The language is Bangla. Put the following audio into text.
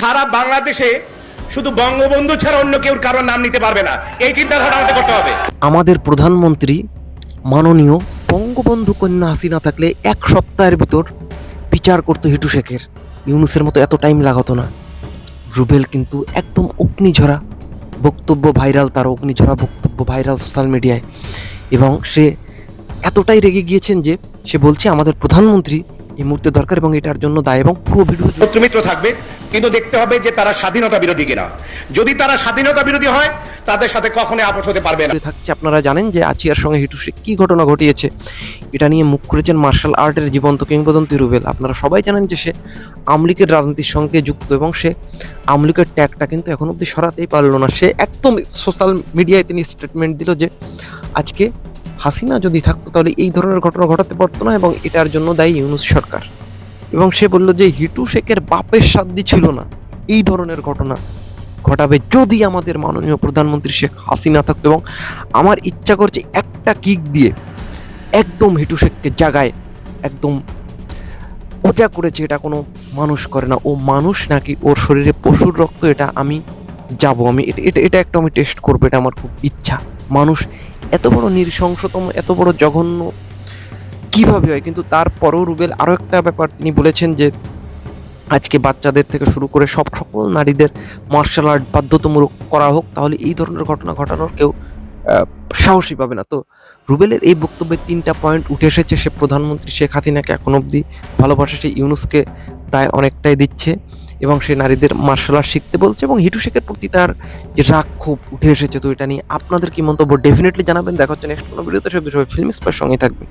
সারা বাংলাদেশে শুধু বঙ্গবন্ধু ছাড়া অন্য কেউ কারোর নাম নিতে পারবে না। এই চিন্তাধারা আমাদের করতে হবে। আমাদের প্রধানমন্ত্রী মাননীয় বঙ্গবন্ধু কন্যা হাসিনা থাকলে এক সপ্তাহের ভিতর বিচার করতো হিটু শেখের। ইউনুসের মতো এত টাইম লাগাতো না। রুবেল কিন্তু একদম অগ্নিঝরা বক্তব্য ভাইরাল তার অগ্নিঝরা বক্তব্য ভাইরাল সোশ্যাল মিডিয়ায় এবং সে এতটাই রেগে গিয়েছেন যে সে বলছে আমাদের প্রধানমন্ত্রী এই মুহূর্তে দরকার এবং এটার জন্য দায় এবং পুরো ভিডিও শত্রুমিত্র থাকবে। কিন্তু দেখতে হবে যে তারা স্বাধীনতা বিরোধী কিনা। যদি তারা স্বাধীনতা বিরোধী হয়, তাদের সাথে কখনোই আপোষ হতে পারবে না। থাকছে, আপনারা জানেন যে আচিয়ার সঙ্গে হিটু শেখ কী ঘটনা ঘটিয়েছে। এটা নিয়ে মুখ করেছেন মার্শাল আর্টের জীবন্ত কিংবদন্তি রুবেল। আপনারা সবাই জানেন যে সে আমলিকের রাজনীতির সঙ্গে যুক্ত এবং সে আমলিকের ট্যাগটা কিন্তু এখন অব্দি সরাতেই পারল না। সে একদম সোশ্যাল মিডিয়ায় তিনি স্টেটমেন্ট দিল যে, আজকে হাসিনা যদি থাকতো, তাহলে এই ধরনের ঘটনা ঘটাতে পারতো না এবং এটার জন্য দায়ী ইউনুস সরকার। এবং সে বলল যে হিটু শেখের বাপের সাধ্য ছিল না। এই ধরনের ঘটনা ঘটাবে যদি আমাদের মাননীয় প্রধানমন্ত্রী শেখ হাসিনা থাকতো এবং আমার ইচ্ছা করছে একটা কিক দিয়ে একদম হিটু শেখকে জাগায়, একদম ওজা করেছে, এটা কোনো মানুষ করে না। ও মানুষ নাকি ওর শরীরে পশুর রক্ত, এটা আমি যাব। আমি এটা- এটা এটা একটা আমি টেস্ট করব, এটা আমার খুব ইচ্ছা। মানুষ এত বড় নৃশংসতম, এত বড় জঘন্য কীভাবে হয়। কিন্তু তারপরেও রুবেল আরও একটা ব্যাপার তিনি বলেছেন যে, আজকে বাচ্চাদের থেকে শুরু করে সব সকল নারীদের মার্শাল আর্ট বাধ্যতামূলক করা হোক, তাহলে এই ধরনের ঘটনা ঘটানোর কেউ সাহসী পাবে না। তো রুবেলের এই বক্তব্যে তিনটা পয়েন্ট উঠে এসেছে। সে প্রধানমন্ত্রী শেখ হাসিনাকে এখন অবধি ভালোবাসা, সে ইউনুসকে দায় অনেকটাই দিচ্ছে এবং সে নারীদের মার্শাল আর্ট শিখতে বলছে এবং হিটু শেখের প্রতি তার যে রাগ খুব উঠে এসেছে, তো এটা নিয়ে আপনাদের কি মন্তব্য? ডেফিনেটলি জানাবেন। দেখা হচ্ছে নেক্সট কোনো ভিডিওতে। সে বিষয়ে ফিল্ম স্পার সঙ্গে থাকবে